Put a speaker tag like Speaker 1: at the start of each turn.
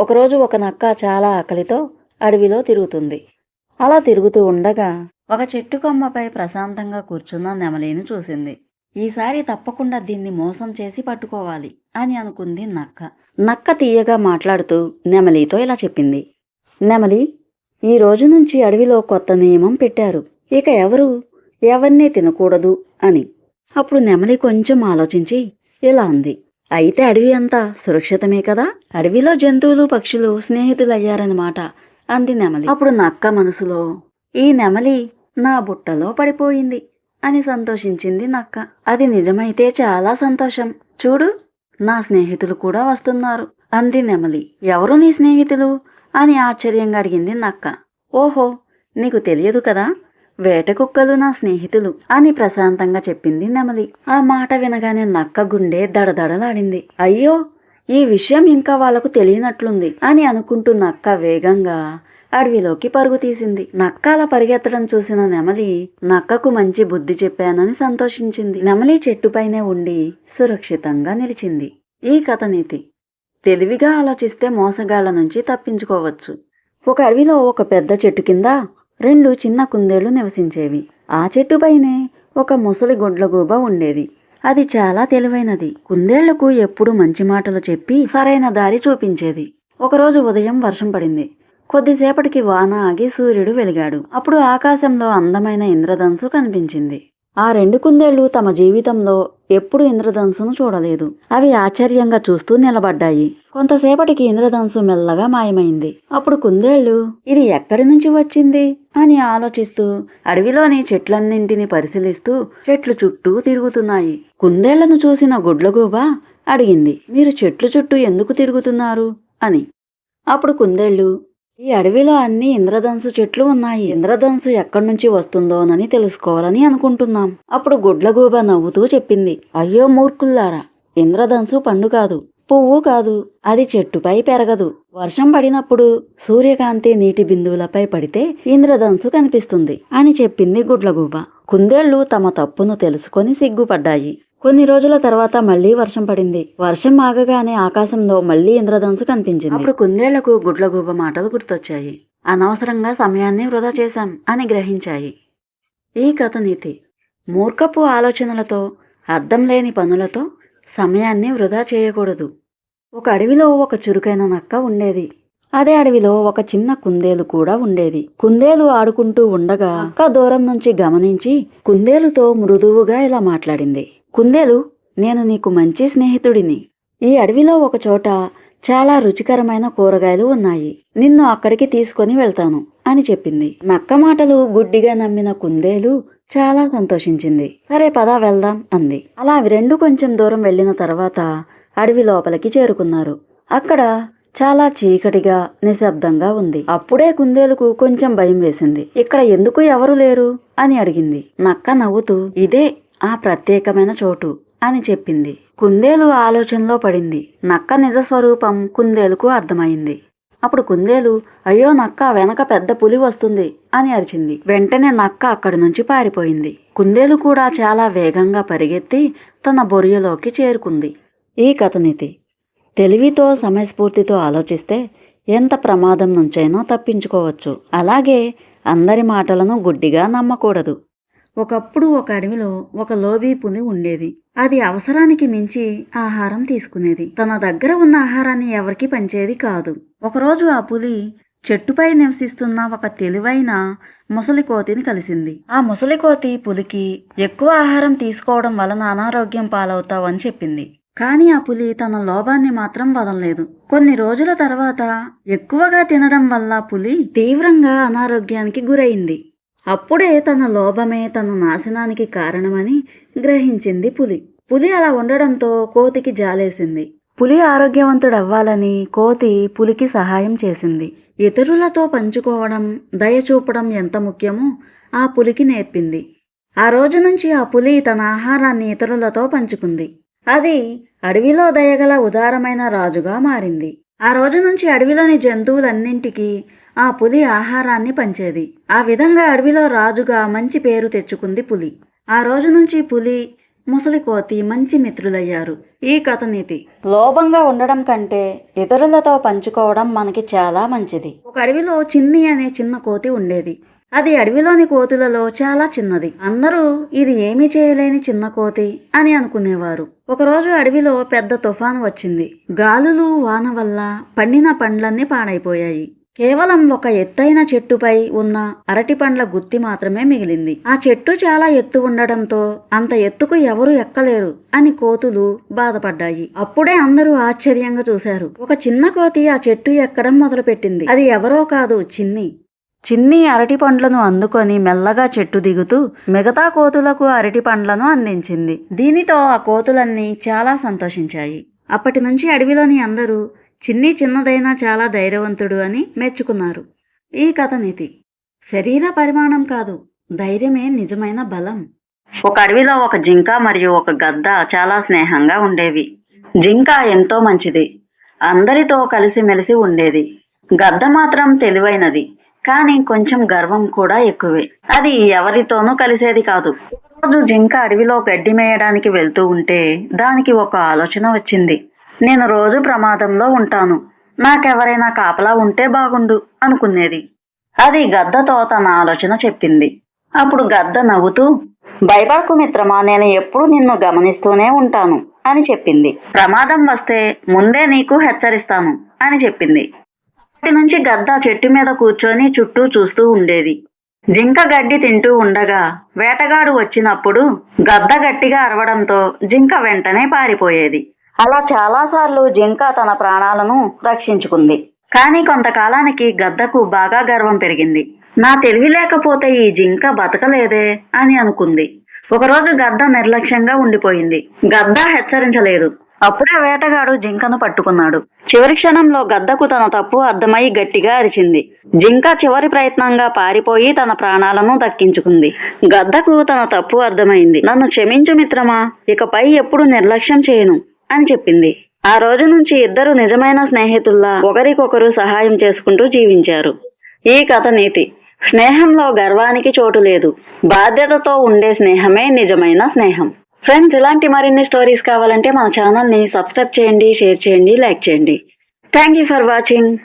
Speaker 1: ఒకరోజు ఒక నక్క చాలా ఆకలితో అడవిలో తిరుగుతుంది. అలా తిరుగుతూ ఉండగా ఒక చెట్టు కొమ్మపై ప్రశాంతంగా కూర్చున్న నెమలిని చూసింది. ఈసారి తప్పకుండా దీన్ని మోసం చేసి పట్టుకోవాలి అని అనుకుంది నక్క. నక్క తీయగా మాట్లాడుతూ నెమలితో ఇలా చెప్పింది. నెమలి ఈ రోజు నుంచి అడవిలో కొత్త నియమం పెట్టారు. ఇక ఎవరు? ఎవరిని తినకూడదు అని. అప్పుడు నెమలి కొంచెం ఆలోచించి ఇలా అంది. అయితే అడవి అంతా సురక్షితమే కదా? అడవిలో జంతువులు పక్షులు స్నేహితులయ్యారన్నమాట అంది నెమలి. అప్పుడు నక్క మనసులో ఈ నెమలి నా బుట్టలో పడిపోయింది అని సంతోషించింది నక్క. అది నిజమైతే చాలా సంతోషం. చూడు నా స్నేహితులు కూడా వస్తున్నారు అంది నెమలి. ఎవరు నీ స్నేహితులు? అని ఆశ్చర్యంగా అడిగింది నక్క. ఓహో నీకు తెలియదు కదా? వేట కుక్కలు నా స్నేహితులు అని ప్రశాంతంగా చెప్పింది నెమలి. ఆ మాట వినగానే నక్క గుండె దడదడలాడింది. అయ్యో ఈ విషయం ఇంకా వాళ్ళకు తెలియనట్లుంది అని అనుకుంటూ నక్క వేగంగా అడవిలోకి పరుగు తీసింది. నక్క అలా పరిగెత్తడం చూసిన నెమలి నక్కకు మంచి బుద్ధి చెప్పానని సంతోషించింది. నెమలి చెట్టుపైనే ఉండి సురక్షితంగా నిలిచింది. ఈ కథ నీతి. తెలివిగా ఆలోచిస్తే మోసగాళ్ళ నుంచి తప్పించుకోవచ్చు. ఒక అడవిలో ఒక పెద్ద చెట్టు కింద రెండు చిన్న కుందేళ్ళు నివసించేవి. ఆ చెట్టుపైనే ఒక ముసలి గొడ్లగూబ ఉండేది. అది చాలా తెలివైనది. కుందేళ్ళకు ఎప్పుడు మంచి మాటలు చెప్పి సరైన దారి చూపించేది. ఒకరోజు ఉదయం వర్షం పడింది. కొద్దిసేపటికి వాన ఆగి సూర్యుడు వెలిగాడు. అప్పుడు ఆకాశంలో అందమైన ఇంద్రధనుసు కనిపించింది. ఆ రెండు కుందేళ్ళు తమ జీవితంలో ఎప్పుడు ఇంద్రధనుసును చూడలేదు. అవి ఆశ్చర్యంగా చూస్తూ నిలబడ్డాయి. కొంతసేపటికి ఇంద్రధనుసు మెల్లగా మాయమైంది. అప్పుడు కుందేళ్ళు ఇది ఎక్కడి నుంచి వచ్చింది? అని ఆలోచిస్తూ అడవిలోని చెట్లన్నింటిని పరిశీలిస్తూ చెట్లు చుట్టూ తిరుగుతున్నాయి. కుందేళ్ళను చూసిన గుడ్లగూబ అడిగింది మీరు చెట్లు చుట్టూ ఎందుకు తిరుగుతున్నారు? అని. అప్పుడు కుందేళ్ళు ఈ అడవిలో అన్ని ఇంద్రధనుసు చెట్లు ఉన్నాయి. ఇంద్రధనుసు ఎక్కడి నుంచి వస్తుందోనని తెలుసుకోవాలని అనుకుంటున్నాం. అప్పుడు గుడ్లగూబ నవ్వుతూ చెప్పింది. అయ్యో మూర్ఖుల్లారా ఇంద్రధనుసు పండు కాదు పువ్వు కాదు అది చెట్టుపై పెరగదు. వర్షం పడినప్పుడు సూర్యకాంతి నీటి బిందువులపై పడితే ఇంద్రధనుసు కనిపిస్తుంది అని చెప్పింది గుడ్లగూబ. కుందేళ్ళు తమ తప్పును తెలుసుకొని సిగ్గుపడ్డాయి. కొన్ని రోజుల తర్వాత మళ్ళీ వర్షం పడింది. వర్షం ఆగగానే ఆకాశంలో మళ్ళీ ఇంద్రధనుసు కనిపించింది. అప్పుడు కుందేళ్ళకు గుడ్లగూబ మాటలు గుర్తొచ్చాయి. అనవసరంగా సమయాన్ని వృధా చేశాం అని గ్రహించాయి. ఈ కథ నీతి. మూర్ఖపు ఆలోచనలతో అర్థం లేని పనులతో సమయాన్ని వృధా చేయకూడదు. ఒక అడవిలో ఒక చురుకైన నక్క ఉండేది. అదే అడవిలో ఒక చిన్న కుందేలు కూడా ఉండేది. కుందేలు ఆడుకుంటూ ఉండగా నక్క దూరం నుంచి గమనించి కుందేలుతో మృదువుగా ఇలా మాట్లాడింది. కుందేలు నేను నీకు మంచి స్నేహితుడిని. ఈ అడవిలో ఒకచోట చాలా రుచికరమైన కూరగాయలు ఉన్నాయి. నిన్ను అక్కడికి తీసుకొని వెళ్తాను అని చెప్పింది. నక్క మాటలు గుడ్డిగా నమ్మిన కుందేలు చాలా సంతోషించింది. సరే పదా వెళ్దాం అంది. అలా అవి రెండు కొంచెం దూరం వెళ్ళిన తర్వాత అడవి లోపలికి చేరుకున్నారు. అక్కడ చాలా చీకటిగా నిశ్శబ్దంగా ఉంది. అప్పుడే కుందేలుకు కొంచెం భయం వేసింది. ఇక్కడ ఎందుకు ఎవరు లేరు? అని అడిగింది. నక్క నవ్వుతూ ఇదే ఆ ప్రత్యేకమైన చోటు అని చెప్పింది. కుందేలు ఆలోచనలో పడింది. నక్క నిజ స్వరూపం కుందేలుకు అర్థమైంది. అప్పుడు కుందేలు అయ్యో నక్క వెనక పెద్ద పులి వస్తుంది అని అరిచింది. వెంటనే నక్క అక్కడి నుంచి పారిపోయింది. కుందేలు కూడా చాలా వేగంగా పరిగెత్తి తన బొరియలోకి చేరుకుంది. ఈ కథనితి తెలివితో సమయస్ఫూర్తితో ఆలోచిస్తే ఎంత ప్రమాదం నుంచైనా తప్పించుకోవచ్చు. అలాగే అందరి మాటలను గుడ్డిగా నమ్మకూడదు. ఒకప్పుడు ఒక అడవిలో ఒక లోబీ పులి ఉండేది. అది అవసరానికి మించి ఆహారం తీసుకునేది. తన దగ్గర ఉన్న ఆహారాన్ని ఎవరికి పంచేది కాదు. ఒకరోజు ఆ పులి చెట్టుపై నివసిస్తున్న ఒక తెలివైన ముసలికోతిని కలిసింది. ఆ ముసలికోతి పులికి ఎక్కువ ఆహారం తీసుకోవడం వలన అనారోగ్యం పాలవుతావని చెప్పింది. కానీ ఆ పులి తన లోభాన్ని మాత్రం వదలలేదు. కొన్ని రోజుల తర్వాత ఎక్కువగా తినడం వల్ల పులి తీవ్రంగా అనారోగ్యానికి గురైంది. అప్పుడే తన లోభమే తన నాశనానికి కారణమని గ్రహించింది పులి. పులి అలా ఉండడంతో కోతికి జాలేసింది. పులి ఆరోగ్యవంతుడవ్వాలని కోతి పులికి సహాయం చేసింది. ఇతరులతో పంచుకోవడం దయ చూపడం ఎంత ముఖ్యమో ఆ పులికి నేర్పింది. ఆ రోజు నుంచి ఆ పులి తన ఆహారాన్ని ఇతరులతో పంచుకుంది. అది అడవిలో దయగల ఉదారమైన రాజుగా మారింది. ఆ రోజు నుంచి అడవిలోని జంతువులన్నింటికీ ఆ పులి ఆహారాన్ని పంచేది. ఆ విధంగా అడవిలో రాజుగా మంచి పేరు తెచ్చుకుంది పులి. ఆ రోజు నుంచి పులి ముసలి కోతి మంచి మిత్రులయ్యారు. ఈ కథ నీతి. లోభంగా ఉండడం కంటే ఇతరులతో పంచుకోవడం మనకి చాలా మంచిది. ఒక అడవిలో చిన్ని అనే చిన్న కోతి ఉండేది. అది అడవిలోని కోతులలో చాలా చిన్నది. అందరూ ఇది ఏమీ చేయలేని చిన్న కోతి అని అనుకునేవారు. ఒకరోజు అడవిలో పెద్ద తుఫాను వచ్చింది. గాలులు వాన వల్ల పండిన పండ్లన్నీ పాడైపోయాయి. కేవలం ఒక ఎత్తైన చెట్టుపై ఉన్న అరటి పండ్ల గుత్తి మాత్రమే మిగిలింది. ఆ చెట్టు చాలా ఎత్తు ఉండడంతో అంత ఎత్తుకు ఎవరు ఎక్కలేరు అని కోతులు బాధపడ్డాయి. అప్పుడే అందరూ ఆశ్చర్యంగా చూశారు. ఒక చిన్న కోతి ఆ చెట్టు ఎక్కడం మొదలుపెట్టింది. అది ఎవరో కాదు చిన్ని. చిన్ని అరటి పండ్లను అందుకొని మెల్లగా చెట్టు దిగుతూ మిగతా కోతులకు అరటి పండ్లను అందించింది. దీనితో ఆ కోతులన్నీ చాలా సంతోషించాయి. అప్పటి నుంచి అడవిలోని అందరూ చిన్ని చిన్నదైనా చాలా ధైర్యవంతుడు అని మెచ్చుకున్నారు. ఈ కథ నీతి. శరీర పరిమాణం కాదు ధైర్యమే నిజమైన బలం. ఒక అడవిలో ఒక జింక మరియు ఒక గద్ద చాలా స్నేహంగా ఉండేవి. జింక ఎంతో మంచిది. అందరితో కలిసిమెలిసి ఉండేది. గద్ద మాత్రం తెలివైనది కానీ కొంచెం గర్వం కూడా ఎక్కువే. అది ఎవరితోనూ కలిసేది కాదు. రోజు జింక అడవిలో గడ్డి మేయడానికి వెళ్తూ ఉంటే దానికి ఒక ఆలోచన వచ్చింది. నేను రోజు ప్రమాదంలో ఉంటాను. నాకెవరైనా కాపలా ఉంటే బాగుండు అనుకునేది. అది గద్దతో తన ఆలోచన చెప్పింది. అప్పుడు గద్ద నవ్వుతూ భయపడకు మిత్రమా నేను ఎప్పుడు నిన్ను గమనిస్తూనే ఉంటాను అని చెప్పింది. ప్రమాదం వస్తే ముందే నీకు హెచ్చరిస్తాను అని చెప్పింది. అప్పటి నుంచి గద్ద చెట్టు మీద కూర్చొని చుట్టూ చూస్తూ ఉండేది. జింక గడ్డి తింటూ ఉండగా వేటగాడు వచ్చినప్పుడు గద్ద గట్టిగా అరవడంతో జింక వెంటనే పారిపోయేది. అలా చాలాసార్లు జింక తన ప్రాణాలను రక్షించుకుంది. కానీ కొంతకాలానికి గద్దకు బాగా గర్వం పెరిగింది. నా తెలివి లేకపోతే ఈ జింక బతకలేదే అని అనుకుంది. ఒకరోజు గద్ద నిర్లక్ష్యంగా ఉండిపోయింది. గద్ద హెచ్చరించలేదు. అప్పుడే వేటగాడు జింకను పట్టుకున్నాడు. చివరి క్షణంలో గద్దకు తన తప్పు అర్థమై గట్టిగా అరిచింది. జింక చివరి ప్రయత్నంగా పారిపోయి తన ప్రాణాలను దక్కించుకుంది. గద్దకు తన తప్పు అర్థమైంది. నన్ను క్షమించు మిత్రమా? ఇకపై ఎప్పుడు నిర్లక్ష్యం చేయను. అని చెప్పింది. ఆ రోజు నుంచి ఇద్దరు నిజమైన స్నేహితుల్లా ఒకరికొకరు సహాయం చేసుకుంటూ జీవించారు. ఈ కథ నీతి. స్నేహంలో గర్వానికి చోటు లేదు. బాధ్యతతో ఉండే స్నేహమే నిజమైన స్నేహం. ఫ్రెండ్స్ ఇలాంటి మరిన్ని స్టోరీస్ కావాలంటే మన ఛానల్ని సబ్స్క్రైబ్ చేయండి షేర్ చేయండి లైక్ చేయండి. Thank you for watching.